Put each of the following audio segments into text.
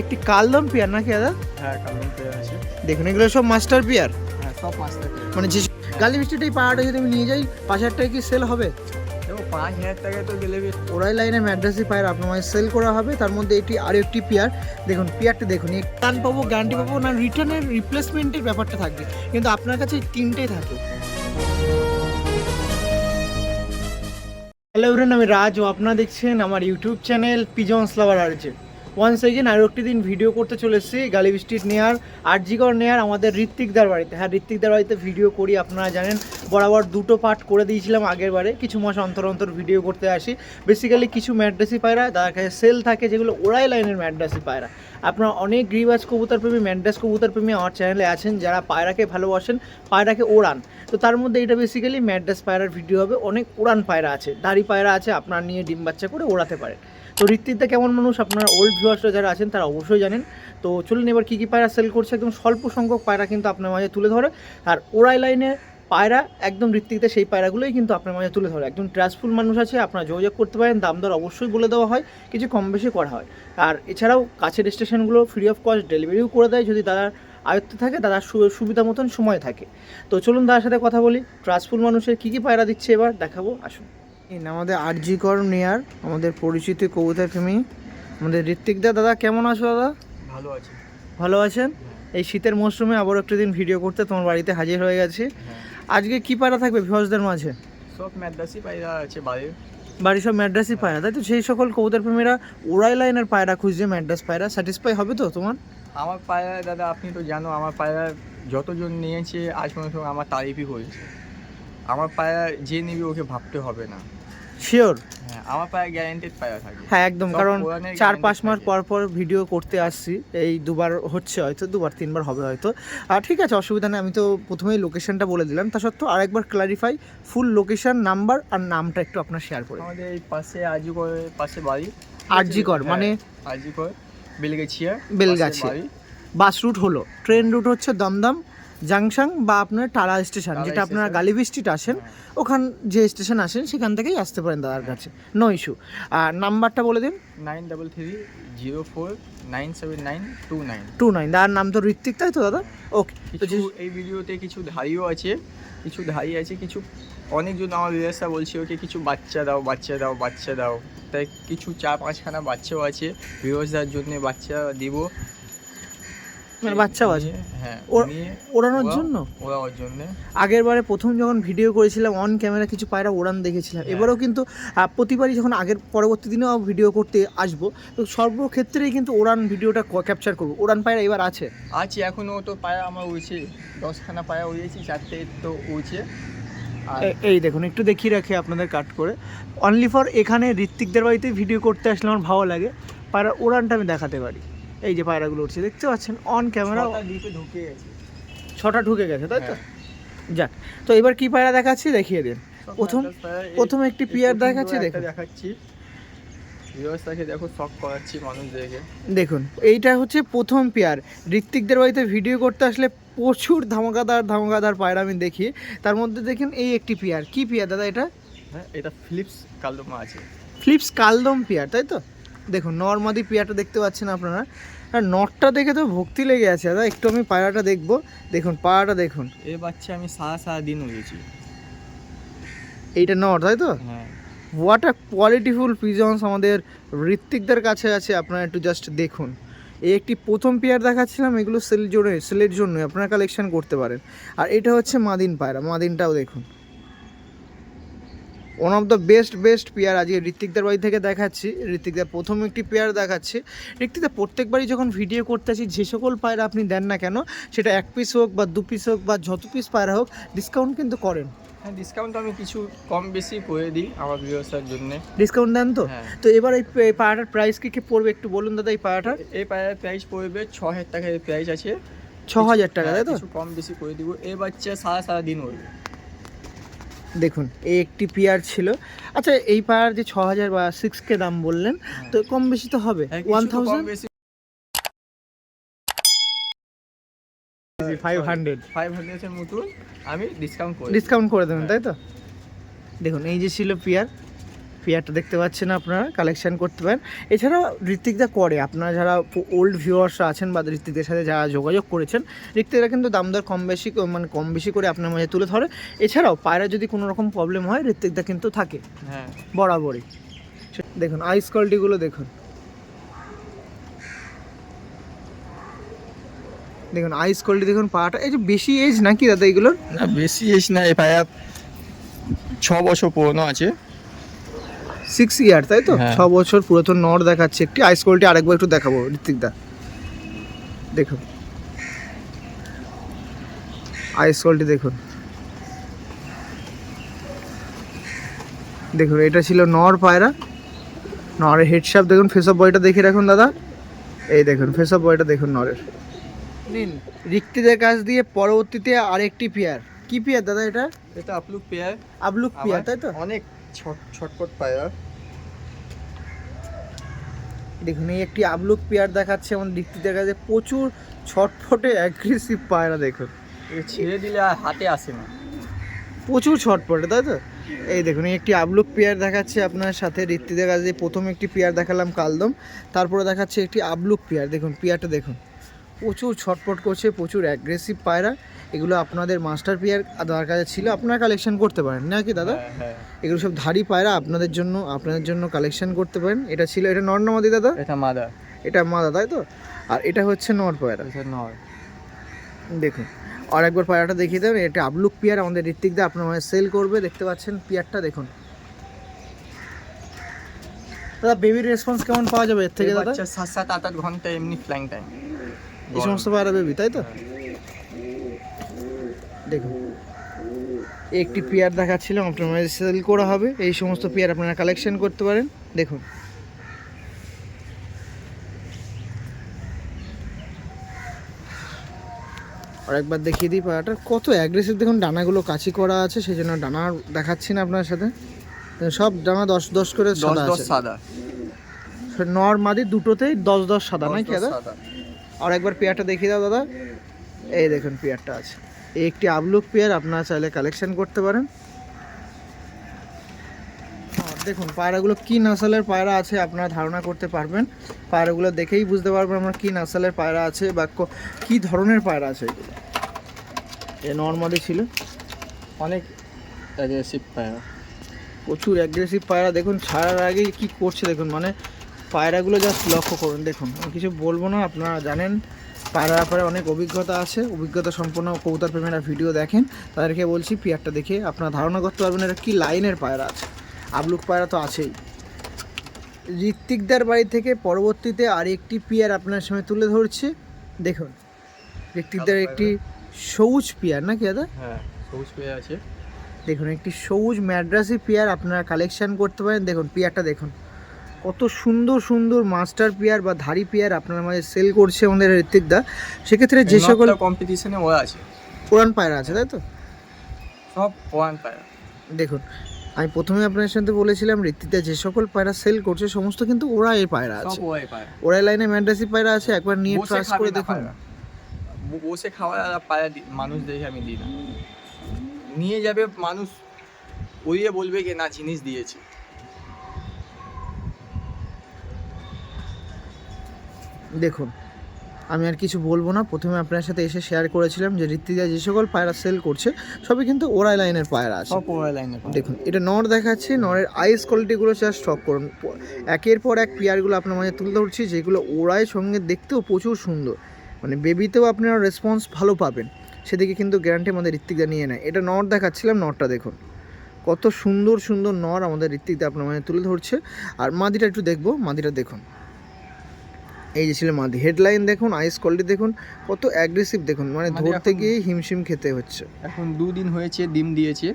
একটি কালদম পেয়ার নাকি দাদা? হ্যাঁ কামিং পেয়ার আছে। দেখুন এগুলো সব মাস্টার পেয়ার। হ্যাঁ সব টাকা মানে যে গালি মিষ্টিটা এই পাড়াটা যদি আমি নিয়ে যাই পাঁচ হাজার টাকা কি সেল হবে? দেখো পাঁচ হাজার টাকায় তো ডেলিভারি ওরাই লাইনের ম্যাড্রাসি পায়ের আপনার মানে সেল করা হবে তার মধ্যে এটি আরও একটি পেয়ার। দেখুন পেয়ারটা দেখুন টান পাবো গ্যারান্টি পাবো না রিটার্নের রিপ্লেসমেন্টের ব্যাপারটা থাকবে। কিন্তু আপনার কাছে তিনটেই থাকবে হ্যালো এভরিন আমি রাজ ও আপনারা দেখছেন আমার YouTube channel pigeons lover RJ once again আরও একটি দিন ভিডিও করতে চলে এসেছি গালিব স্ট্রিট নেয়ার আরজিগড় নেয়ার আমাদের ঋত্বিকদার বাড়িতে। হ্যাঁ ঋত্বিকদার বাড়িতে ভিডিও করি, আপনারা জানেন, বরাবর দুটো পার্ট করে দিয়েছিলাম আগের বারে। কিছু মাস অন্তর অন্তর ভিডিও করতে আসি। বেসিক্যালি কিছু ম্যাড্রাসি পায়রা তার কাছে সেল থাকে যেগুলো ওরাই লাইনের ম্যাড্রাসি পায়রা। আপনারা অনেক গ্রিবাজ কবুতর প্রেমী ম্যান্ডাস কবুতর প্রেমী আমার চ্যানেলে আছেন, যারা পায়রাকে ভালোবাসেন, পায়রাকে ওড়ান। তো তার মধ্যে এটা বেসিক্যালি ম্যাড্রাস পায়রার ভিডিও হবে। অনেক উড়ান পায়রা আছে, দাড়ি পায়রা আছে, আপনার নিয়ে ডিম বাচ্চা করে ওড়াতে পারেন। তো ঋত্বিকদা কেমন মানুষ? আপনারা ওল্ড ভিউয়ার্সরা যারা আছেন, তারা অবশ্যই জানেন। তো চলুন এবার কী কী পায়রা সেল করছে, একদম স্বল্প সংখ্যক পায়রা কিন্তু আপনার মাঝে তুলে ধরে। আর ওরাই লাইনে পায়রা, একদম ঋত্বিকদা সেই পায়রাগুলোই কিন্তু আপনার মাঝে তুলে ধরে। একদম ট্রাস্টফুল মানুষ আছে, আপনারা যোগাযোগ করতে পারেন, দাম দর অবশ্যই বলে দেওয়া হয়, কিছু কম বেশি করা হয়। আর এছাড়াও কাছের স্টেশনগুলো ফ্রি অফ কস্ট ডেলিভারিও করে দেয়, যদি দাদার আয়ত্তে থাকে দাদার সুবিধা মতন সময় থাকে। তো চলুন দাদার সাথে কথা বলি। ট্রাস্টফুল মানুষের কী কী পায়রা দিচ্ছে এবার, দেখাবো, আসুন। আমাদের আরজিকর নেয়ার আমাদের পরিচিত কবিতা প্রেমী। আমাদের ঋত্বিকদা দাদা কেমন আছো দাদা? ভালো আছে। ভালো আছেন? এই শীতের মরশুমে আবার একটা দিন ভিডিও করতে তোমার বাড়িতে হাজির হয়ে গেছি। হ্যাঁ। আজকে কি পায়রা থাকবে ভিউয়ার্সদের মাঝে? সব ম্যাদ্রাসি পায়রা আছে বাড়ির। বাড়ির সব ম্যাড্রাসি পায়রা তাই তো? সেই সকল কবুতর প্রেমীরা ওরাই লাইনের পায়রা খুঁজছে ম্যাড্রাস পায়রা। স্যাটিসফাই হবে তো তোমার? আমার পায়রা দাদা আপনি তো জানো আমার পায়রা যতজন নিয়েছে আজ পর্যন্ত আমার তারিফই হয়েছে। আমার পায়রা যে নিবি ওকে ভাবতে হবে না। শিওর হ্যাঁ আমার পায়রা গ্যারেন্টেড পায়রা থাকে হ্যাঁ একদম কারণ চার পাঁচ মাস পর পর ভিডিও করতে আসছি। এই দুবার হচ্ছে হয়তো দুবার তিনবার হবে হয়তো। আর ঠিক আছে অসুবিধা নেই আমি তো প্রথমেই লোকেশনটা বলে দিলাম। তা সত্ত্বেও আরেকবার ক্লারিফাই ফুল লোকেশন নাম্বার আর নামটা একটু আপনার শেয়ার করে আমাদের এই পাশে আজি করে পাশে বাড়ি। আরজিকর, মানে? আজি কর বেলগেছিয়া। বেলগাছিয়া। বাস রুট হলো। ট্রেন রুট হচ্ছে দমদম জাংশন বা আপনার টালা স্টেশন যেটা আপনারা। গালিবি স্ট্রিট আসেন হ্যাঁ। ওখান যে স্টেশন আসেন সেখান থেকেই আসতে পারেন দাদার কাছে। নো ইস্যু আর নাম্বারটা বলে দিন। Nine double three zero four nine seven nine two nine. Two nine দাদার নাম তো ঋত্বিক তাই তো দাদা? ওকে এই ভিডিওতে কিছু ধাইও আছে কিছু ধাই আছে কিছু অনেকজন আমার বিদেশা বলছে ওকে কিছু বাচ্চা দাও বাচ্চা দাও বাচ্চা দাও। তাই কিছু চা পাঁচখানা বাচ্চাও আছে বিরোজদার জন্য বাচ্চা দিব। মানে বাচ্চাও আছে। হ্যাঁ ওড়ানোর জন্য? ওর জন্য। আগের বারে প্রথম যখন ভিডিও করেছিলাম অন ক্যামেরা কিছু পায়রা ওড়ান দেখেছিলাম। হ্যাঁ। এবারেও কিন্তু প্রতিবারই যখন আগের পরবর্তী দিনেও ভিডিও করতে আসব তো সর্বক্ষেত্রেই কিন্তু ওড়ান ভিডিওটা ক্যাপচার করব। ওড়ান পায়রা এবার আছে। আছে এখনও তো পায়া আমার উঠছে দশখানা পায়া উড়েছি চারটে তো উঠছে এই দেখুন একটু দেখিয়ে রাখি আপনাদের কাট করে। অনলি ফর এখানে ঋত্বিকদের বাড়িতে ভিডিও করতে আসলে আমার ভালো লাগে। পায়রা ওড়ানটা আমি দেখাতে পারি। এই যে পায়রাগুলো উঠছে দেখতে পাচ্ছেন অন ক্যামেরা ঢুকে গেছে। ছটা ঢুকে গেছে তাই তো? হ্যাঁ। যাক তো এবার কি পায়রা দেখাচ্ছি দেখিয়ে দিন। প্রথম প্রথম একটি পিয়ার দেখাচ্ছি দেখুন। দেখাচ্ছি। দেখো শখ করাচ্ছি মানুষদেরকে। দেখুন এইটা হচ্ছে প্রথম পেয়ার। ঋত্বিকদের বাড়িতে ভিডিও করতে আসলে প্রচুর ধামাকাদার ধামাকাদার পায়রা আমি দেখি। তার মধ্যে দেখেন এই একটি পেয়ার। কি পেয়ার দাদা এটা? হ্যাঁ এটা ফিলিপস কালদমা আছে। ফ্লিপস কালদম পেয়ার তাই তো? দেখুন নর্মাদি পেয়ারটা দেখতে পাচ্ছেন আপনারা। আর নটটা দেখে তো ভক্তি লেগে আছে দাদা একটু আমি পায়রাটা দেখব। দেখুন পায়রাটা দেখুন। এই বাচ্চা আমি সারা সারা দিন উড়েছি। এইটা নট তাই তো? হ্যাঁ। হোয়াট আ কোয়ালিটিফুল পিজন্স আমাদের ঋত্বিকদের কাছে আছে আপনারা একটু জাস্ট দেখুন। এই একটি প্রথম পেয়ার দেখাচ্ছিলাম এগুলো সেল জন্য সেলের জন্য আপনারা কালেকশন করতে পারেন। আর এটা হচ্ছে মাদিন পায়রা মাদিনটাও দেখুন। One of the best best pair আজকে ঋত্বিকদের বাড়ি থেকে দেখাচ্ছি। ঋত্বিকদার প্রথম একটি পেয়ার দেখাচ্ছি। ঋত্বিকদার প্রত্যেকবারই যখন ভিডিও করতে আসি যে সকল পায়রা আপনি দেন না কেন সেটা এক পিস হোক বা দু পিস হোক বা যত পিস পায়রা হোক ডিসকাউন্ট কিন্তু করেন। হ্যাঁ ডিসকাউন্ট আমি কিছু কম বেশি করে দিই আমার ব্যবসার জন্য। ডিসকাউন্ট দেন তো? হ্যাঁ। তো এবার এই পে- পায়রাটার প্রাইস কি কি পড়বে একটু বলুন দাদা এই পায়রাটার এই পায়ের প্রাইস পড়বে ছ হাজার টাকার প্রাইস আছে। ছ হাজার টাকা হ্যাঁ, তাই তো? কম বেশি করে দিব। এই বাচ্চা সারা সারা দিন উড়বে দেখুন এই একটি পেয়ার ছিল। আচ্ছা এই পায়ার যে ছ হাজার বা সিক্স কে দাম বললেন তো কম বেশি তো হবে? হ্যাঁ, one thousand five hundred five হান্ড্রেডের মতন আমি ডিসকাউন্ট করি ডিসকাউন্ট করে দেবেন হ্যাঁ। তাই তো? দেখুন এই যে ছিল পেয়ার পেয়ারটা দেখতে পাচ্ছেন আপনারা কালেকশান করতে পারেন। এছাড়াও ঋত্বিকদা করে আপনারা যারা ওল্ড ভিউয়ার্সরা আছেন বা ঋত্বিকদের সাথে যারা যোগাযোগ করেছেন ঋত্বিকরা কিন্তু দাম দর কম বেশি মানে কম বেশি করে আপনার মাঝে তুলে ধরে। এছাড়াও পায়রা যদি কোনো রকম প্রবলেম হয় ঋত্বিকদা কিন্তু থাকে। হ্যাঁ। বরাবরই। দেখুন আইস কোয়ালিটিগুলো দেখুন। দেখুন আইস কোয়ালিটি দেখুন পাটা এই যে বেশি এজ নাকি দাদা এগুলোর? না বেশি এজ না এ পায়া ছ বছর পুরনো আছে। সিক্স ইয়ার তাই তো? হ্যাঁ। ছ বছর পুরাতন নর দেখাচ্ছে একটি। আইস কোয়ালিটি আরেকবার একটু দেখাবো ঋত্বিক দা দেখুন আইস কোয়ালিটি দেখুন। দেখুন এটা ছিল নর পায়রা। নরের হেডশাপ দেখুন ফেস অফ বয়টা দেখে রাখুন দাদা। এই দেখুন ফেস অফ বয়টা দেখুন নরের। নিন ঋত্বিদের কাছ দিয়ে পরবর্তীতে আরেকটি পেয়ার কি পেয়ার দাদা এটা? এটা আপলুক পেয়ার আবলুক পেয়ার তাই তো? অনেক। ছট ছটপট পায়া দেখুন এই একটি আবলুক পেয়ার দেখাচ্ছে আমার দিকটিতে কাছে প্রচুর ছটফটে অ্যাগ্রেসিভ পায়রা দেখুন। ছেড়ে দিলে আর হাতে আসে না। প্রচুর ছটফটে তাই তো? এই দেখুন এই একটি আবলুক পেয়ার দেখাচ্ছে আপনার সাথে। ঋত্বিদের কাছে প্রথম একটি পেয়ার দেখালাম কালদম তারপরে দেখাচ্ছে একটি আবলুক পেয়ার দেখুন পেয়ারটা দেখুন। প্রচুর ছটফট করছে প্রচুর অ্যাগ্রেসিভ পায়রা। এগুলো আপনাদের মাস্টার পিয়ার তার কাছে ছিল আপনারা কালেকশন করতে পারেন নাকি দাদা? হ্যাঁ, হ্যাঁ। এগুলো সব ধারি পায়রা আপনাদের জন্য আপনাদের জন্য কালেকশন করতে পারেন। এটা ছিল এটা নর্নামাদি দাদা? এটা মাদা। এটা মাদা তাই তো? আর এটা হচ্ছে নর পায়রা। নয় দেখুন আর একবার পায়রাটা দেখিয়ে দেবেন এটা আবলুক পিয়ার আমাদের ঋত্বিক দা আপনার মানে সেল করবে দেখতে পাচ্ছেন পিয়ারটা দেখুন। দাদা বেবির রেসপন্স কেমন পাওয়া যাবে এর থেকে দাদা? সাত সাত আট আট ঘণ্টা এমনি ফ্ল্যাং টাইম এই সমস্ত পায়রা বেবি তাই তো? দেখুন। একটি পেয়ার দেখাচ্ছিলাম আপনার মাঝে সেল করা হবে। এই সমস্ত পেয়ার আপনারা কালেকশন করতে পারেন। দেখুন। আর একবার দেখিয়ে দিই পাড়াটা কত অ্যাগ্রেসিভ দেখুন ডানাগুলো কাচি করা আছে সেই জন্য ডানা দেখাচ্ছি না আপনার সাথে। সব ডানা দশ দশ করে সাদা সাদা। নর মাদি দুটোতেই দশ দশ সাদা নাকি দাদা? আর একবার পেয়ারটা দেখিয়ে দাও দাদা। এই দেখুন, পেয়ারটা আছে। এই একটি আবলুক পেয়ার আপনারা চাইলে কালেকশন করতে পারেন। দেখুন, পায়রাগুলো কী নাসালের পায়রা আছে আপনারা ধারণা করতে পারবেন। পায়রাগুলো দেখেই বুঝতে পারবেন আমরা কী নাসালের পায়রা আছে বা কী ধরনের পায়রা আছে এগুলো। এ নর্মালি ছিল। অনেক অ্যাগ্রেসিভ পায়রা। প্রচুর অ্যাগ্রেসিভ পায়রা। দেখুন, ছাড়ার আগে কি করছে দেখুন মানে পায়রাগুলো জাস্ট লক্ষ্য করুন দেখুন। কিছু বলব না আপনারা জানেন পায়রা ব্যাপারে অনেক অভিজ্ঞতা আছে। অভিজ্ঞতা সম্পন্ন কবুতর প্রেমীরা ভিডিও দেখেন। তাদেরকে বলছি পিয়ারটা দেখে আপনারা ধারণা করতে পারবেন এটা কি লাইনের পায়রা আছে। আবলুক পায়রা তো আছেই। ঋত্বিকদার বাড়ি থেকে পরবর্তীতে আরেকটি পিয়ার আপনার সামনে তুলে ধরছি। দেখুন ঋত্বিকদার একটি সবুজ পিয়ার নাকি দাদা? হ্যাঁ সবুজ পেয়ে আছে। দেখুন একটি সবুজ ম্যাড্রাসি পেয়ার আপনারা কালেকশন করতে পারেন। দেখুন পেয়ারটা দেখুন। কত সুন্দর সুন্দর মাস্টার পেয়ার বা ধারি পেয়ার আপনার মাঝে সেল করছে আমাদের ঋত্বিকদা সেক্ষেত্রে যে সকল কম্পিটিশনে ওরা আছে। পুরান পায়রা আছে তাই তো? সব ওয়ান পায়রা। দেখুন আমি প্রথমে আপনার সাথে বলেছিলাম ঋত্বিকদা যে সকল পায়রা সেল করছে সমস্ত কিন্তু ওরা এই পায়রা সব আছে। ওরাই লাইনে ম্যাড্রাসি পায়রা আছে একবার নিয়ে খাবে করে দেখুন। পায়রা। বসে খাওয়ার আর পায়া মানুষ দেখে আমি দিই না। নিয়ে যাবে মানুষ ওইয়ে বলবে কি না জিনিস দিয়েছে। দেখুন আমি আর কিছু বলব না। প্রথমে আপনার সাথে এসে শেয়ার করেছিলাম যে ঋত্বিকদা যে সকল পায়রা সেল করছে সবই কিন্তু ওরাই লাইনের পায়রা আছে। ওরাই লাইনে দেখুন এটা নর দেখাচ্ছে নরের আইস কোয়ালিটিগুলো জাস্ট স্টক করুন। একের পর এক পেয়ারগুলো আপনার মাঝে তুলে ধরছি যেগুলো ওরাই সঙ্গে দেখতেও প্রচুর সুন্দর। মানে বেবিতেও আপনারা রেসপন্স ভালো পাবেন। সেদিকে কিন্তু গ্যারান্টি আমাদের ঋত্বিকদা নিয়ে নেয়। এটা নর দেখাচ্ছিলাম নরটা দেখুন। কত সুন্দর সুন্দর নর আমাদের ঋত্বিকদা আপনার মাঝে তুলে ধরছে। আর মাদিটা একটু দেখব মাদিটা দেখুন। এই যে ছিল মাদি। হেডলাইন দেখুন আইস কোয়ালিটি দেখুন কত অ্যাগ্রেসিভ দেখুন। মানে ধরতে গিয়ে হিমশিম খেতে হচ্ছে। এখন দুদিন হয়েছে ডিম দিয়েছে।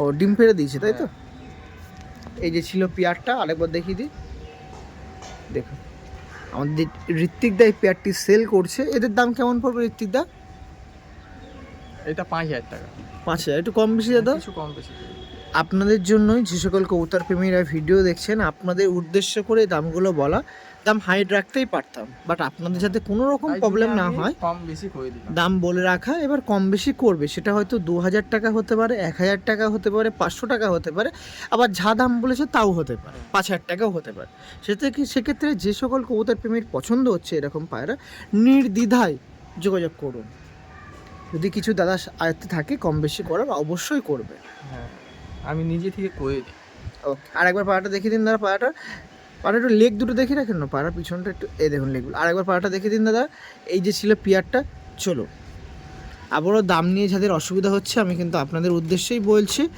ও ডিম পেড়ে দিয়েছে তাই তো? এই যে ছিল পেয়ারটা আরেকবার দেখিয়ে দিই। দেখুন আমাদের ঋত্বিক দা এই পেয়ারটি সেল করছে। এদের দাম কেমন পড়বে ঋত্বিক দা? এটা পাঁচ হাজার টাকা। পাঁচ হাজার একটু কম বেশি দাদা কিছু কম বেশি। আপনাদের জন্যই যে সকল কবুতর প্রেমীরা ভিডিও দেখছেন আপনাদের উদ্দেশ্য করে দামগুলো বলা। দাম হাইট রাখতেই পারতাম। বাট আপনাদের যাতে কোনো রকম প্রবলেম না হয় কম বেশি করে দিলাম দাম বলে রাখা এবার কম বেশি করবে। সেটা হয়তো দু হাজার টাকা হতে পারে এক হাজার টাকা হতে পারে পাঁচশো টাকা হতে পারে আবার যা দাম বলেছে তাও হতে পারে পাঁচ হাজার টাকাও হতে পারে। সেটা কি সেক্ষেত্রে যে সকল কবুতর প্রেমীর পছন্দ হচ্ছে এরকম পায়রা নির্দ্বিধায় যোগাযোগ করুন। যদি কিছু দাদা আয়ত্তে থাকে কম বেশি করার অবশ্যই করবে। হ্যাঁ আমি নিজে থেকে করে দিই। ওকে আরেকবার পাড়াটা দেখিয়ে দিন দাদা পাড়াটা পাড়া একটু লেগ দুটো দেখে রাখেন না? পাড়ার পিছনটা একটু এ দেখুন লেগগুলো আরেকবার পাড়াটা দেখিয়ে দিন দাদা। এই যে ছিল পিয়ারটা চলো। আবারও দাম নিয়ে যাদের অসুবিধা হচ্ছে আমি কিন্তু আপনাদের উদ্দেশ্যেই বলছি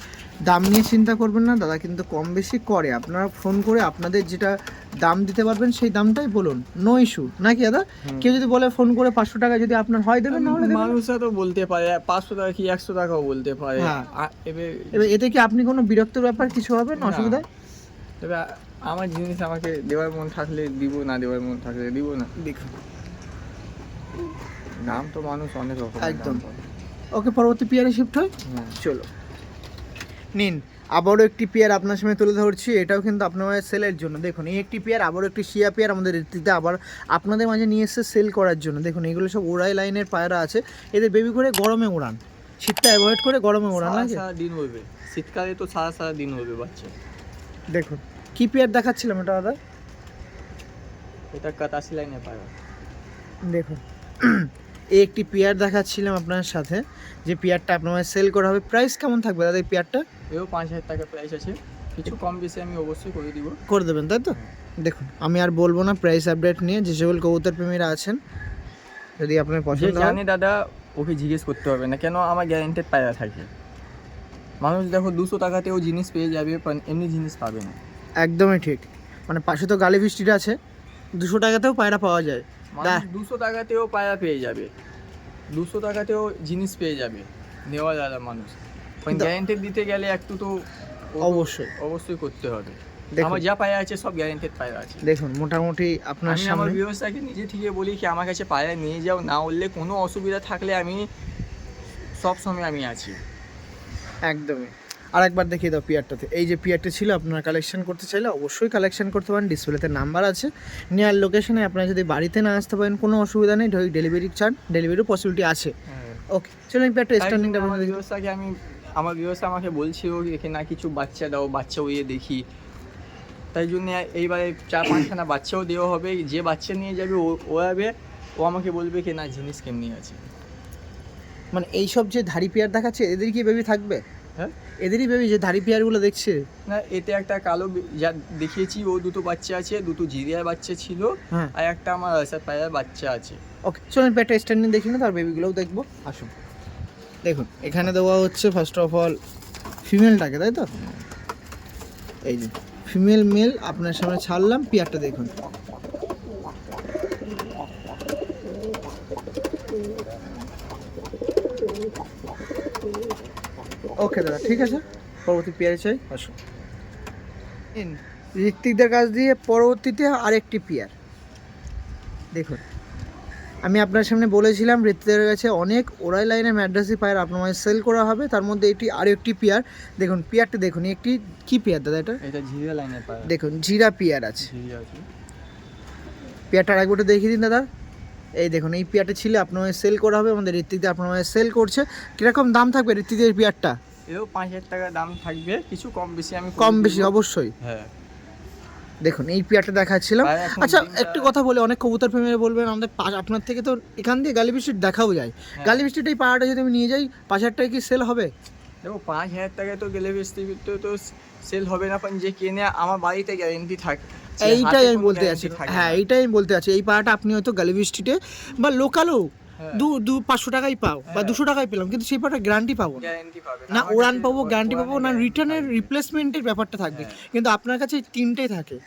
দাম নিয়ে চিন্তা করবেন না দাদা কিন্তু কম বেশি করে। আপনারা ফোন করে আপনাদের যেটা দাম দিতে পারবেন সেই দামটাই বলুন। নো ইস্যু নাকি দাদা? কেউ যদি বলে ফোন করে পাঁচশো টাকা যদি আপনার হয় দেবেন না। মানুষরা তো বলতে পারে পাঁচশো টাকা কি একশো টাকাও বলতে পারে। হ্যাঁ। এবার এবার এতে কি আপনি কোনো বিরক্তের ব্যাপার কিছু হবে না না। অসুবিধা? তবে আ- আমার জিনিস আমাকে দেওয়ার মন থাকলে দিব না দেওয়ার মন থাকলে দিব না। দেখুন। নাম তো মানুষ অনেক রকম একদম। ওকে পরবর্তী পিয়ারে শিফট হয়? হ্যাঁ। চলো। নিন আবারও একটি পেয়ার আপনার সামনে তুলে ধরছি এটাও কিন্তু আপনার সেলের জন্য। দেখুন এই একটি পেয়ার আবারও একটি শিয়া পেয়ার আমাদের ঋতুতে আবার আপনাদের মাঝে নিয়ে এসে সেল করার জন্য। দেখুন এগুলো সব ওড়াই লাইনের পায়রা আছে। এদের বেবি করে গরমে ওড়ান। শীতটা অ্যাভয়েড করে গরমে ওড়ান সারা সারা দিন হবে শীতকালে তো সারা সারা দিন হবে বাচ্চা। দেখুন। কি পেয়ার দেখাচ্ছিলাম এটা দাদা? এটা কাতাসি লাইনে পায় দেখুন। এই একটি পেয়ার দেখাচ্ছিলাম আপনার সাথে যে পেয়ারটা আপনার সেল করা হবে। প্রাইস কেমন থাকবে দাদা এই পেয়ারটা? এও পাঁচ হাজার টাকা প্রাইস আছে। কিছু কম বেশি আমি অবশ্যই করে দিব। করে দেবেন তাই তো? দেখুন আমি আর বলব না প্রাইস আপডেট নিয়ে যে সকল কবুতর প্রেমীরা আছেন যদি আপনার পছন্দ হয়। জানে দাদা ওকে জিজ্ঞেস করতে হবে না কেন আমার গ্যারেন্টেড পায়রা থাকে? মানুষ দেখো দুশো টাকাতেও জিনিস পেয়ে যাবে এমনি জিনিস পাবে না। একদমই ঠিক। মানে পাশে তো গালি বৃষ্টিটা আছে দুশো টাকাতেও পায়রা পাওয়া যায়। মানুষ দুশো টাকাতেও পায়রা পেয়ে যাবে। দুশো টাকাতেও জিনিস পেয়ে যাবে নেওয়া যাবে মানুষ। কিন্তু- গ্যারেন্টেড দিতে গেলে একটু তো অবশ্যই অবশ্যই। করতে হবে। আমার যা পায়রা আছে সব গ্যারেন্টেড পায়রা আছে। দেখুন মোটামুটি আপনার আমি আমার ব্যবস্থাকে নিজে থেকে বলি কি আমার কাছে পায়রা নিয়ে যাও না উঠলে কোনো অসুবিধা থাকলে আমি সব সময় আমি আছি। একদমই। আর একবার দেখিয়ে দাও পিয়ারটাতে। এই যে পিয়ারটা ছিল আপনারা কালেকশন করতে চাইলে অবশ্যই কালেকশন করতে পারেন ডিসপ্লেতে নাম্বার আছে। নেওয়ার লোকেশনে আপনারা যদি বাড়িতে না আসতে পারেন কোনো অসুবিধা নেই ডেলিভারি চান ডেলিভারির পসিবিলিটি আছে। ওকে চলুন পিয়ারটা স্ট্যান্ডিংটা আমি আমার ব্যবস্থা আমাকে বলছে ও এখানে না কিছু বাচ্চা দাও বাচ্চা উইয়ে দেখি। তাই জন্য এইবারে চার পাঁচখানা বাচ্চাও দেওয়া হবে। যে বাচ্চা নিয়ে যাবে ও ও যাবে ও আমাকে বলবে কি না জিনিস কেমনি আছে? মানে এইসব যে ধাড়ি পেয়ার দেখাচ্ছে এদের কি বেবি থাকবে? হ্যাঁ? এদেরই বেবি যে ধাড়ি পেয়ারগুলো দেখছে? না এতে একটা কালো যা দেখিয়েছি ও দুটো বাচ্চা আছে দুটো জিরিয়ার বাচ্চা ছিল হ্যাঁ। আর একটা আমার আসার পায়ের বাচ্চা আছে। ওকে চলুন পেটটা স্ট্যান্ডিং দেখি না তার বেবিগুলোও দেখব। আসুন। দেখুন এখানে দেওয়া হচ্ছে ফার্স্ট অফ অল ফিমেলটাকে তাই তো? এই যে ফিমেল মেল আপনার সামনে ছাড়লাম পিয়ারটা দেখুন। ওকে দাদা ঠিক আছে? পরবর্তী পেয়ারে চাই আসুন। ঋত্বিকদের কাছ দিয়ে পরবর্তীতে আরেকটি পেয়ার। দেখুন আমি আপনার সামনে বলেছিলাম ঋত্বিকের কাছে অনেক ওরাই লাইনের ম্যাড্রাসি পায়ার আপনার সেল করা হবে তার মধ্যে এটি আরও একটি পেয়ার। দেখুন পেয়ারটা দেখুন একটি কি পেয়ার দাদা এটা? এটা জিরিয়া লাইনের পায়রা। দেখুন জিরা পেয়ার আছে। পেয়ারটা আরেকবার দেখিয়ে দিন দাদা। এই দেখুন এই পেয়ারটা ছিল আপনার সেল করা হবে আমাদের ঋত্বিকদের আপনার সেল করছে। কীরকম দাম থাকবে ঋত্বিকের পেয়ারটা? এও পাঁচ হাজার টাকা দাম থাকবে। কিছু কম বেশি আমি কম বেশি অবশ্যই। হ্যাঁ। দেখুন এই পেয়ারটা দেখাচ্ছিলাম। আচ্ছা একটু কথা বলে অনেক কবুতর প্রেমীরা বলবেন আমাদের আপনার থেকে তো এখান দিয়ে গালি দেখাও যায়। হ্যাঁ। গালি এই পাড়াটা যদি আমি নিয়ে যাই পাঁচ হাজার টাকা কি সেল হবে? দেখো পাঁচ হাজার টাকায় তো গেলে তো তো সেল হবে না যে কিনে আমার বাড়িতে গ্যারেন্টি থাকে। এইটাই আমি বলতে থাকে হ্যাঁ এইটাই আমি বলতে আছি এই পাড়াটা আপনি হয়তো গালিবি স্ট্রিটে বা লোকালও। দু দু পাঁচশো টাকাই পাও বা হ্যাঁ। দুশো টাকাই পেলাম কিন্তু সেই পাড়াটা গ্যারান্টি পাবো না। গ্যারান্টি পাবে গ্যারান্টি পাবো না রিটার্নের রিপ্লেসমেন্টের ব্যাপারটা থাকবে। হ্যাঁ। কিন্তু আপনার কাছে তিনটেই থাকে।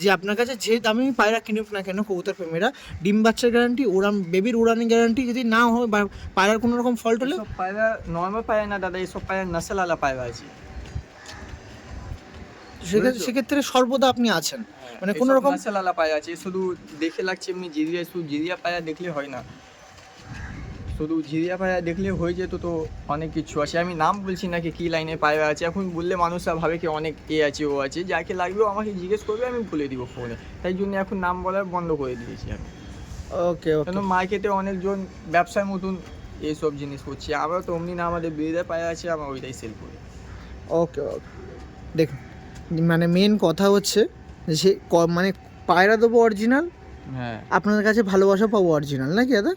যে আপনার কাছে যে দামি পায়রা কিনুক না কেন কবুতর প্রেমীরা ডিম বাচ্চার গ্যারান্টি উড়ান বেবির উড়ানের গ্যারান্টি যদি না হয় বা পায়রার কোনো রকম ফল্ট হলে? পায়রা নর্মাল পায়রা না দাদা এইসব পায়রা নাসেল আলা পায়রা আছে। সেক্ষেত্রে সেক্ষেত্রে সর্বদা আপনি আছেন। মানে কোনো রকম নাসেল আলা পায়রা আছে শুধু দেখে লাগছে এমনি জিরিয়া শুধু জিরিয়া পায়রা দেখলে হয় না। শুধু ঝিরিয়া পায়রা দেখলে হয়ে যেত তো অনেক কিছু আছে। আমি নাম বলছি না কি কী লাইনে পায়রা আছে এখন বললে মানুষরা ভাবে কি অনেক এ আছে ও আছে। যাকে লাগবেও আমাকে জিজ্ঞেস করবে আমি বলে দিব ফোনে তাই জন্য এখন নাম বলার বন্ধ করে দিয়েছি আমি। ওকে কেন মার্কেটে অনেকজন ব্যবসার মতন এইসব জিনিস করছে। আমরা তো অমনি না আমাদের বেরিয়ে পায়রা আছে আমরা ওইটাই সেল করি। ওকে ওকে দেখুন মানে মেন কথা হচ্ছে যে মানে পায়রা দেবো অরিজিনাল হ্যাঁ। আপনাদের কাছে ভালোবাসা পাবো অরিজিনাল নাকি দাদা?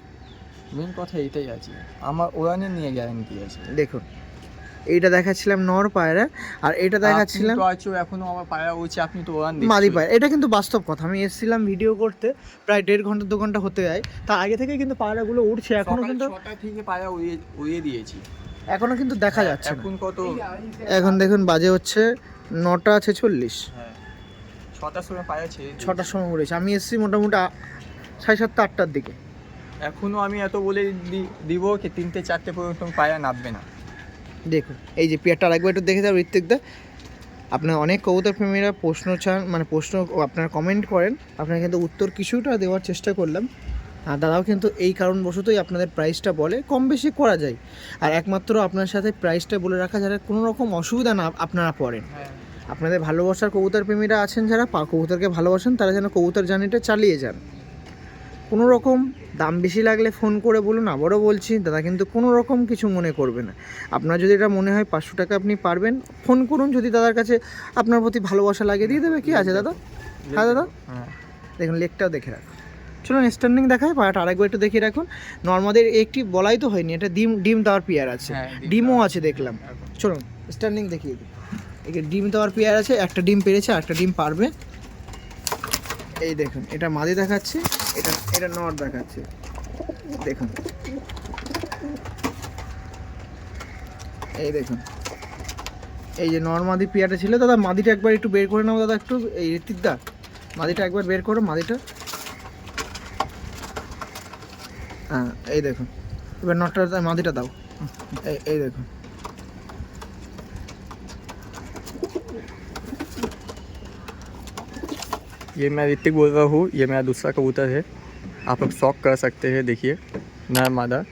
মেন কথা এটাই আছে। আমার ওরানে নিয়ে গ্যারান্টি আছে। দেখুন এইটা দেখাচ্ছিলাম নর পায়রা আর এটা দেখাচ্ছিলাম তো আছো এখনও আমার পায়রা উঠছে আপনি তো ওরান মাদি পায়রা। এটা কিন্তু বাস্তব কথা। আমি এসেছিলাম ভিডিও করতে প্রায় দেড় ঘণ্টা দু ঘণ্টা হতে যায়। তার আগে থেকে কিন্তু পায়রাগুলো উঠছে এখনও কিন্তু ছটা থেকে পায়রা উড়িয়ে উড়িয়ে দিয়েছি। এখনও কিন্তু দেখা যাচ্ছে এখন কত? এখন দেখুন বাজে হচ্ছে নটা ছেচল্লিশ। হ্যাঁ। ছটার সময় পায়রা ছেড়ে ছটার সময় উঠেছে আমি এসেছি মোটামুটি সাড়ে সাতটা আটটার দিকে। এখনও আমি এত বলে দিব কি তিনটে চারটে পর্যন্ত পায়রা নামবে না। দেখুন এই যে পেয়ারটা আরেকবার একটু দেখে যাও ঋত্বিকদা আপনার অনেক কবুতর প্রেমীরা প্রশ্ন চান মানে প্রশ্ন আপনারা কমেন্ট করেন। আপনারা কিন্তু উত্তর কিছুটা দেওয়ার চেষ্টা করলাম। আর দাদাও কিন্তু এই কারণবশতই আপনাদের প্রাইসটা বলে কম বেশি করা যায়। আর একমাত্র আপনার সাথে প্রাইসটা বলে রাখা যারা কোনো রকম অসুবিধা না আপনারা পড়েন। হ্যাঁ। আপনাদের ভালোবাসার কবুতর প্রেমীরা আছেন যারা পা কবুতরকে ভালোবাসেন তারা যেন কবুতর জার্নিটা চালিয়ে যান। কোনো রকম দাম বেশি লাগলে ফোন করে বলুন আবারও বলছি দাদা কিন্তু কোনো রকম কিছু মনে করবে না। আপনার যদি এটা মনে হয় পাঁচশো টাকা আপনি পারবেন ফোন করুন যদি দাদার কাছে আপনার প্রতি ভালোবাসা লাগে দিয়ে দেবে কি আছে দাদা? হ্যাঁ দাদা? হ্যাঁ দেখুন লেকটাও দেখে রাখুন। চলুন স্ট্যান্ডিং দেখায় পাড়াটা আরেকবার একটু দেখিয়ে রাখুন। নর্মাদের একটি বলাই তো হয়নি এটা ডিম ডিম দেওয়ার পেয়ার আছে। হ্যাঁ, ডিমও আছে দেখলাম। চলুন স্ট্যান্ডিং দেখিয়ে দিই। একে ডিম দেওয়ার পেয়ার আছে একটা ডিম পেরেছে আর একটা ডিম পারবে। এই দেখুন, এটা মাদি দেখাচ্ছে, এটা এটা নর দেখাচ্ছে। দেখুন। এই দেখুন। এই যে নর মাদি পেয়ারটা ছিল, দাদা, মাদিটা একবার একটু বের করে নাও, দাদা, একটু। এই ঋতিকদা মাদিটা একবার বের করো, মাদিটা। হ্যাঁ এই দেখুন। এবার নটটা মাদিটা দাও। এই এই দেখুন। ये मैं ऋतिक बोल रहा हूँ ये मेरा दूसरा कबूतर है आप लोग शौक कर सकते हैं देखिए नर मादा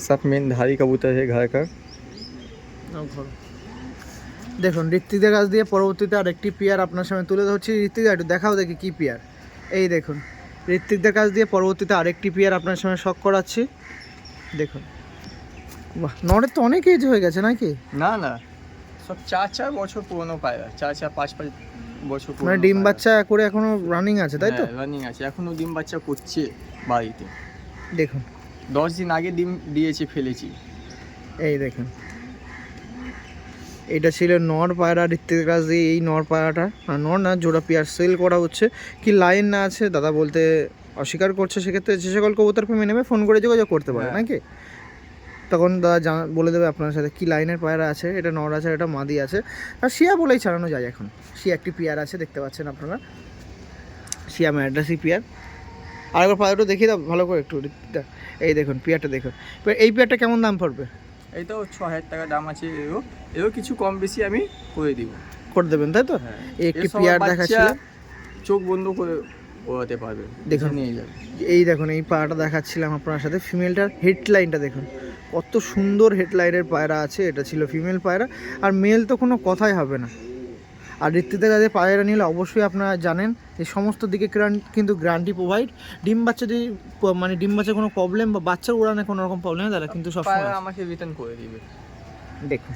सब मेन धारी कबूतर है घर का দেখুন ঋত্বিকদের কাছ দিয়ে পরবর্তীতে আরেকটি পেয়ার আপনার সামনে তুলে ধরছি ঋত্বিকা একটু দেখাও দেখি কি পেয়ার এই দেখুন ঋত্বিকদের কাছ দিয়ে পরবর্তীতে আরেকটি পেয়ার আপনার সামনে শখ করাচ্ছি দেখুন বাহ নরের তো অনেক এজ হয়ে গেছে নাকি না না সব চার চার বছর পুরনো পায়রা চার চার পাঁচ পাঁচ বছর মানে ডিম বাচ্চা করে এখনও রানিং আছে তাই তো? রানিং আছে। এখনও ডিম বাচ্চা করছে বাড়িতে। দেখুন। দশ দিন আগে ডিম দিয়েছি ফেলেছি। এই দেখুন। এটা ছিল নর পায়রা ঋত্বিকের কাছ দিয়ে এই নর পায়রাটা আর নর না জোড়া পেয়ার সেল করা হচ্ছে। কি লাইন না আছে? দাদা বলতে অস্বীকার করছে সেক্ষেত্রে যে সকল কবুতর প্রেমী নেবে ফোন করে যোগাযোগ করতে পারে হ্যাঁ। নাকি? তখন দাদা জানা বলে দেবে আপনার সাথে কী লাইনের পায়রা আছে এটা নর আছে এটা মাদি আছে। আর শিয়া বলেই ছাড়ানো যায় এখন। শিয়া একটি পেয়ার আছে দেখতে পাচ্ছেন আপনারা। শিয়া ম্যাড্রাসি পেয়ার। আরেকবার পায়রাটা দেখিয়ে দাও ভালো করে একটু এই দেখুন পেয়ারটা দেখুন। এই পেয়ারটা কেমন দাম পড়বে? এই তো ছ হাজার টাকা দাম আছে এরও। এরও কিছু কম বেশি আমি করে দিব। করে দেবেন তাই তো? হ্যাঁ। এই একটি পেয়ার দেখাচ্ছিলাম। চোখ বন্ধ করে ওড়াতে পারবে। দেখুন। নিয়ে যাবে। এই দেখুন এই পায়রাটা দেখাচ্ছিলাম আপনার সাথে। ফিমেলটার হেডলাইনটা দেখুন। কত সুন্দর হেডলাইনের পায়রা আছে এটা ছিল ফিমেল পায়রা। আর মেল তো কোনো কথাই হবে না। আর ঋত্বিতে কাছে পায়রা নিলে অবশ্যই আপনারা জানেন যে সমস্ত দিকে কিন্তু গ্যারান্টি প্রোভাইড ডিম বাচ্চা যদি মানে ডিম বাচ্চার কোনো প্রবলেম বা বাচ্চার উড়ানে কোনো রকম প্রবলেম হয় তাহলে কিন্তু সবসময় আমাকে রিটার্ন করে দিবে। দেখুন।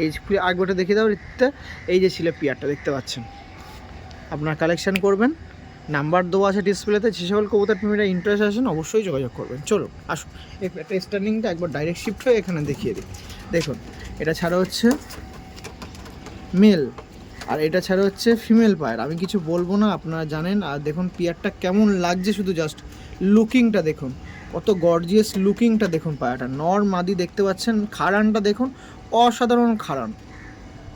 এই যে আগোটা দেখিয়ে দাও ঋতিকটা এই যে ছিল পিয়ারটা দেখতে পাচ্ছেন। আপনার কালেকশন করবেন। নাম্বার দেওয়া আছে ডিসপ্লেতে যে সকল কবুতর প্রেমীরা ইন্টারেস্ট আছেন অবশ্যই যোগাযোগ করবেন। চলো আসুন। একটা স্ট্যান্ডিংটা একবার ডাইরেক্ট শিফট হয়ে এখানে দেখিয়ে দিই। দেখুন, এটা ছাড়া হচ্ছে মেল আর এটা ছাড়া হচ্ছে ফিমেল পায়ের আমি কিছু বলব না, আপনারা জানেন। আর দেখুন পিয়ারটা কেমন লাগছে শুধু জাস্ট লুকিংটা দেখুন। কত গর্জিয়াস লুকিংটা দেখুন পায়রাটা নর মাদি দেখতে পাচ্ছেন, খাড়ানটা দেখুন, অসাধারণ খাড়ান।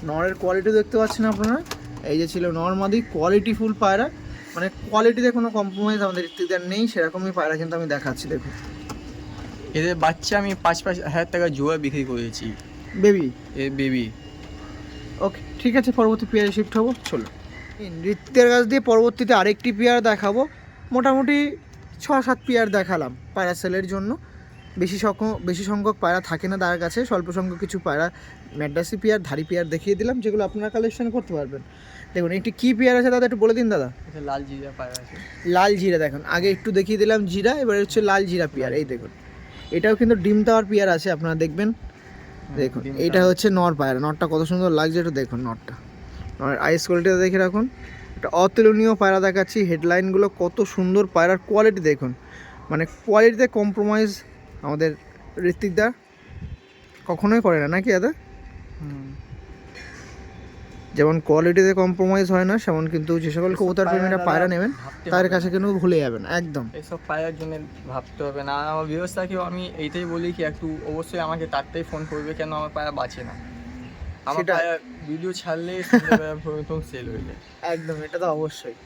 নরের কোয়ালিটি দেখতে পাচ্ছেন আপনারা। এই যে ছিল নর মাদি কোয়ালিটি ফুল পায়রা মানে কোয়ালিটিতে কোনো কম্প্রোমাইজ আমাদের ঋত্বিকদের নেই সেরকমই পায়রা কিন্তু আমি দেখাচ্ছি দেখুন। এদের বাচ্চা আমি পাঁচ পাঁচ হাজার টাকা জোয়া বিক্রি করেছি। বেবি এ বেবি ওকে ঠিক আছে পরবর্তী পেয়ারে শিফট হব চলো। নৃত্যের কাছ দিয়ে পরবর্তীতে আরেকটি পেয়ার দেখাবো। মোটামুটি ছ সাত পেয়ার দেখালাম পায়রা সেলের জন্য। বেশি সংখ্যক বেশি সংখ্যক পায়রা থাকে না তার কাছে স্বল্প সংখ্যক কিছু পায়রা ম্যাড্রাসি পেয়ার ধারি পেয়ার দেখিয়ে দিলাম যেগুলো আপনারা কালেকশন করতে পারবেন। দেখুন একটু কী পেয়ার আছে দাদা একটু বলে দিন দাদা? লাল জিরা পায়রা আছে। লাল জিরা দেখুন আগে একটু দেখিয়ে দিলাম জিরা এবার হচ্ছে লাল জিরা পেয়ার এই দেখুন। এটাও কিন্তু ডিম টাওয়ার পেয়ার আছে আপনারা দেখবেন। দেখুন ডিম এইটা হচ্ছে নর পায়রা নরটা কত সুন্দর লাগছে একটু দেখুন নরটা। নরের আইস কোয়ালিটিটা দেখে রাখুন। একটা অতুলনীয় পায়রা দেখাচ্ছি হেডলাইনগুলো কত সুন্দর পায়রার কোয়ালিটি দেখুন। মানে কোয়ালিটিতে কম্প্রোমাইজ আমাদের ঋত্বিকদা কখনোই করে না নাকি দাদা? হুম। যেমন কোয়ালিটিতে কম্প্রোমাইজ হয় না সেমন কিন্তু যে সকল কবুতর প্রেমীরা পায়রা নেবেন তার কাছে কিন্তু ভুলে যাবেন একদম। এসব এইসব পায়রার জন্য ভাবতে হবে না। আর আমার ব্যবস্থাকেও আমি এইটাই বলি কি একটু অবশ্যই আমাকে তারটাই ফোন করবে কেন আমার পায়রা বাঁচে না। আমার পায়রা ভিডিও ছাড়লে সেল হয়ে যায়। একদম এটা তো অবশ্যই।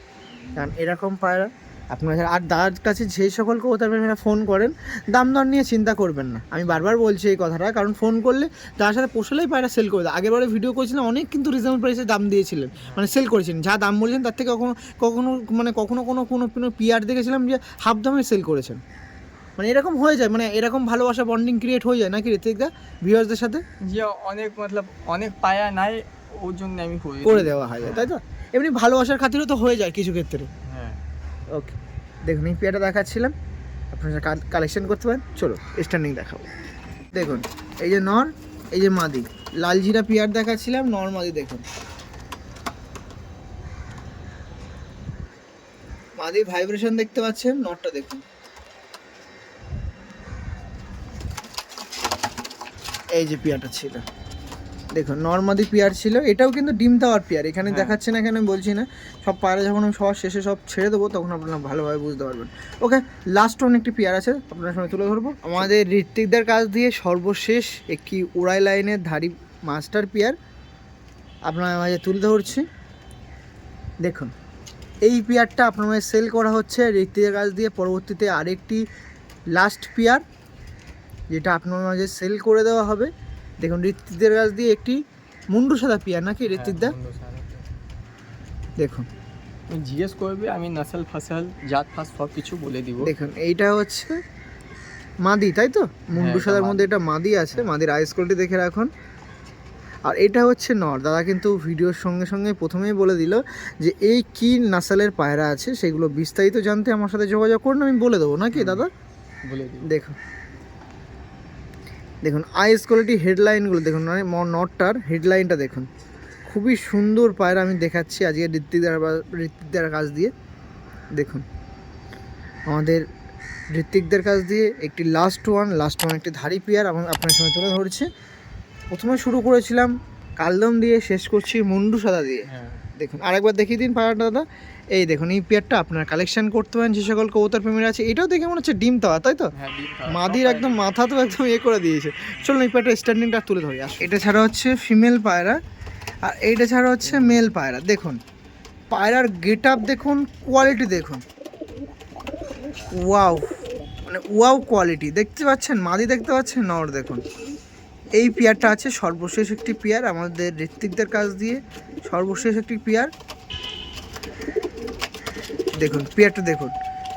কারণ এরকম পায়রা আপনারা আর দাদার কাছে যেই সকল প্রেমীরা ফোন করেন দাম দর নিয়ে চিন্তা করবেন না। আমি বারবার বলছি এই কথাটা কারণ ফোন করলে তার সাথে পোষালেই পায়রা সেল করে দেয়। আগের বারে ভিডিও করেছিলাম অনেক কিন্তু রিজনেবল প্রাইসে দাম দিয়েছিলেন। মানে সেল করেছিলেন। যা দাম বলছেন তার থেকে কখনো কখনো মানে কখনো কোনো কোনো কোনো পিয়ার দেখেছিলাম যে হাফ দামে সেল করেছেন। মানে এরকম হয়ে যায় মানে এরকম ভালোবাসা বন্ডিং ক্রিয়েট হয়ে যায় নাকি ঋতিকদা ভিউয়ার্সদের সাথে? যে অনেক মতলব অনেক পায়া নাই ওর জন্য আমি করে দেওয়া হয় তাই তো? এমনি ভালোবাসার খাতিরও তো হয়ে যায় কিছু ক্ষেত্রে। ওকে দেখুন, এই পেয়ারটা দেখাচ্ছিলাম। আপনারা কালেকশন করতে পারেন চলো স্ট্যান্ডিং দেখাবো। দেখুন, এই যে নর এই যে মাদি। লাল জিরা পেয়ার দেখাচ্ছিলাম নর মাদি দেখুন। মাদি ভাইব্রেশন দেখতে পাচ্ছেন নরটা দেখুন। এই যে পেয়ারটা ছিল। দেখুন নর্মাদি পেয়ার ছিল এটাও কিন্তু ডিম দেওয়ার পেয়ার এখানে হ্যাঁ। দেখাচ্ছে না কেন আমি বলছি না। সব পায়রা যখন আমি সবার শেষে সব ছেড়ে দেবো তখন আপনারা ভালোভাবে বুঝতে পারবেন। ওকে লাস্ট অন একটি পেয়ার আছে আপনার সঙ্গে তুলে ধরবো। আমাদের ঋত্বিকদের কাছ দিয়ে সর্বশেষ একটি উড়াই লাইনের ধারি মাস্টার পেয়ার আপনার মাঝে তুলে ধরছি। দেখুন এই পেয়ারটা আপনার মাঝে সেল করা হচ্ছে ঋত্বিকের কাছ দিয়ে পরবর্তীতে আরেকটি লাস্ট পেয়ার যেটা আপনার মাঝে সেল করে দেওয়া হবে। দেখুন ঋত্বিকদের কাছ দিয়ে একটি মুন্ডু সাদা পেয়ার নাকি ঋত্বিকদা? হ্যাঁ, দেখুন। তুমি জিজ্ঞেস করবে আমি নাসাল ফাসাল জাত ফাস সব কিছু বলে দিব। দেখুন এইটা হচ্ছে মাদি তাই তো? মুন্ডু সাদার মধ্যে এটা মাদি আছে মাদির আইস কোয়ালিটি দেখে রাখুন। আর এটা হচ্ছে নর। দাদা কিন্তু ভিডিওর সঙ্গে সঙ্গে প্রথমেই বলে দিল যে এই কি নাসালের পায়রা আছে সেগুলো বিস্তারিত জানতে আমার সাথে যোগাযোগ করুন আমি বলে দেবো নাকি দাদা? বলে দেখুন। দেখুন আইস কোয়ালিটি হেডলাইনগুলো দেখুন মানে ম- নটটার হেডলাইনটা দেখুন। খুবই সুন্দর পায়রা আমি দেখাচ্ছি আজকে ঋত্বিকদার বা ঋত্বিকদার কাছ দিয়ে। দেখুন আমাদের ঋত্বিকদের কাছ দিয়ে একটি লাস্ট ওয়ান লাস্ট ওয়ান একটি ধারি পেয়ার এবং আপনার সঙ্গে তুলে ধরছে। প্রথমে শুরু করেছিলাম কালদম দিয়ে শেষ করছি মুন্ডু সাদা দিয়ে। হ্যাঁ। দেখুন আরেকবার দেখিয়ে দিন পায়রাটা দাদা। এই দেখুন এই পেয়ারটা আপনারা কালেকশন করতে পারেন যে সকল কবুতর প্রেমীরা আছে। এটাও দেখে মনে হচ্ছে ডিম তাওয়া তাই তো? হ্যাঁ। মাদির একদম মাথা তো একদম ইয়ে করে দিয়েছে। চলুন এই পেয়ারটা স্ট্যান্ডিংটা তুলে ধরি আসুন। এটা ছাড়া হচ্ছে ফিমেল পায়রা আর এইটা ছাড়া হচ্ছে মেল পায়রা। দেখুন পায়রার গেট আপ দেখুন কোয়ালিটি দেখুন। ওয়াও মানে ওয়াও কোয়ালিটি দেখতে পাচ্ছেন মাদি দেখতে পাচ্ছেন নর দেখুন। এই পেয়ারটা আছে সর্বশেষ একটি পেয়ার আমাদের ঋত্বিকদের কাছ দিয়ে। সর্বশেষ একটি পেয়ার। দেখুন, পেয়ারটা দেখুন।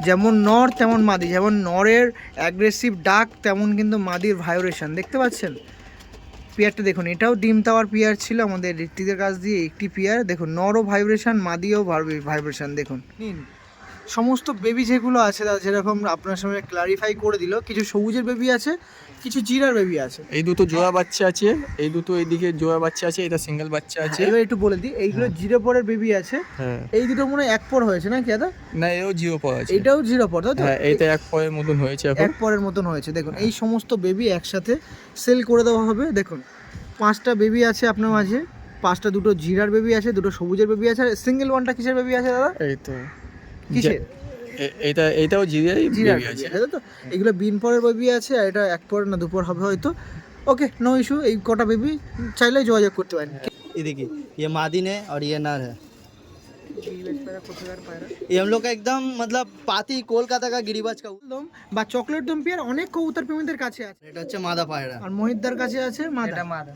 যেমন নর, তেমন মাদি। যেমন নরের অ্যাগ্রেসিভ ডাক, তেমন কিন্তু মাদির ভাইব্রেশন দেখতে পাচ্ছেন? পেয়ারটা দেখুন, এটাও ডিম তাওয়ার পেয়ার ছিল আমাদের ঋত্বিকের কাছ দিয়ে, একটি পেয়ার। দেখুন, নরও ভাইব্রেশন মাদিও ভাইব্রেশন দেখুন। সমস্ত বেবি যেগুলো আছে যেরকম আপনার সঙ্গে ক্লারিফাই করে দিল, কিছু সবুজের বেবি আছে কিছু জিরার বেবি আছে। এই দুটো জোড়া বাচ্চা আছে এই দুটো এইদিকে জোড়া বাচ্চা আছে এটা সিঙ্গেল বাচ্চা আছে। এবার একটু বলে দিই এইগুলো জিরো পরের বেবি আছে। হ্যাঁ। এই দুটো মনে হয় এক পর হয়েছে না কি দাদা? না এও জিরো পর আছে। এটাও জিরো পর তাই তো? হ্যাঁ এইটা এক পরের মতন হয়েছে এখন। এক পরের মতন হয়েছে। দেখুন এই সমস্ত বেবি একসাথে সেল করে দেওয়া হবে। দেখুন পাঁচটা বেবি আছে আপনার মাঝে পাঁচটা দুটো জিরার বেবি আছে দুটো সবুজের বেবি আছে আর সিঙ্গেল ওয়ানটা কিসের বেবি আছে দাদা? এই তো। কিসের? এ- এইটা এইটাও জিরাই জিরার বেবি বেবি আছে আছে তাই তো এগুলো বিন পরের বেবি আছে আর এটা এক পর না দুপর হবে হয়তো ওকে নো ইস্যু এই কটা বেবি চাইলেই যোগাযোগ করতে পারেন ये देखिए ये मादिन है और ये नर है ये हम लोग का एकदम मतलब पाती कोलकाता का गिरिबाज का দম বা চকলেট দম পেয়ার অনেক কবুতর প্রেমীদের কাছে আছে এটা হচ্ছে মাদা পায়রা আর মহিতদার কাছে আছে মাদা মাদা